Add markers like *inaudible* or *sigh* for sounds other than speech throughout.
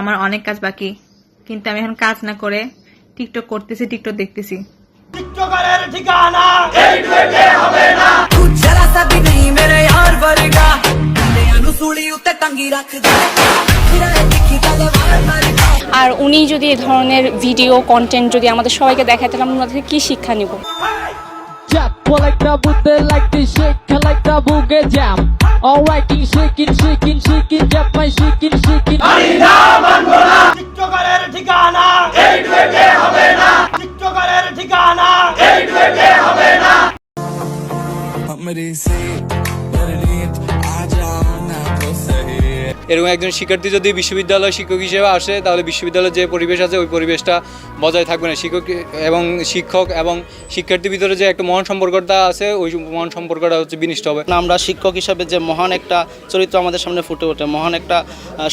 আমার অনেক কাজ বাকি কিন্তু আমি এখন কাজ না করে টিকটক করতেছি টিকটক দেখতেছি টিকটকারের ঠিকানা ਤੂੰ ਜਰਾ ਸਾ ਵੀ ਨਹੀਂ ਮੇਰੇ ਯਾਰ ਵਰਗਾ ਕੰਡਿਆਂ ਨੂੰ ਸੂਲੀ ਉੱਤੇ ਟੰਗੀ ਰੱਖਦਾ ਫਿਰਾਂ ਦੇਖੀ ਕਦੇ ਵਾਰ ਵਰਗਾ আর উনি যদি এই ধরনের ভিডিও কন্টেন্ট যদি আমাদের সবাইকে দেখায় তাহলে আমরা ওনাদের কি শিক্ষা নিব Jack, pull like the booty, like the shake, like the boogie jam. Alright, shaking, shaking, shaking, jump my shaking, shaking. हमरी से परनीत आ जाओ ना तो सही এরকম একজন শিক্ষার্থী যদি বিশ্ববিদ্যালয় শিক্ষক হিসেবে আসে তাহলে বিশ্ববিদ্যালয়ের যে পরিবেশ আছে ওই পরিবেশটা বজায় থাকবে না। শিক্ষক এবং শিক্ষক এবং শিক্ষার্থীর ভিতরে যে একটা মহান সম্পর্কটা আছে ওই মহান সম্পর্কটা হচ্ছে বিনিষ্ট হবে। না, আমরা শিক্ষক হিসাবে যে মহান একটা চরিত্র আমাদের সামনে ফুটে ওঠে মহান একটা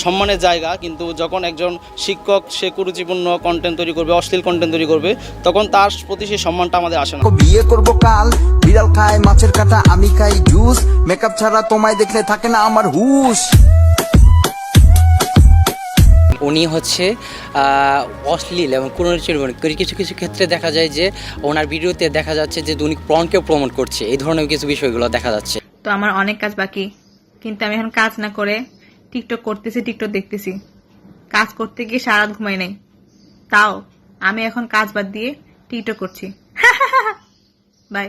সম্মানের জায়গা কিন্তু যখন একজন শিক্ষক সে কুরুচিপূর্ণ কন্টেন্ট তৈরি করবে অশ্লীল কন্টেন্ট তৈরি করবে তখন তার প্রতি সেই সম্মানটা আমাদের আসে না। বিয়ে করব কাল বিড়াল খায় মাছের কাটা আমি খাই জুস মেকআপ ছাড়া তোমায় দেখলে থাকে না আমার হুশ। উনি হচ্ছে অশ্লীল এবং কোনো কিছু কিছু ক্ষেত্রে দেখা যায় যে ওনার ভিডিওতে দেখা যাচ্ছে যে উনি প্রণকেও প্রমোট করছে। এই ধরনের কিছু বিষয়গুলো দেখা যাচ্ছে। তো আমার অনেক কাজ বাকি। কিন্তু আমি এখন কাজ না করে টিকটক করতেছি টিকটক দেখতেছি। কাজ করতে গিয়ে সারা ঘুমাই নাই। তাও আমি এখন কাজ বাদ দিয়ে টিকটক করছি। *laughs* বাই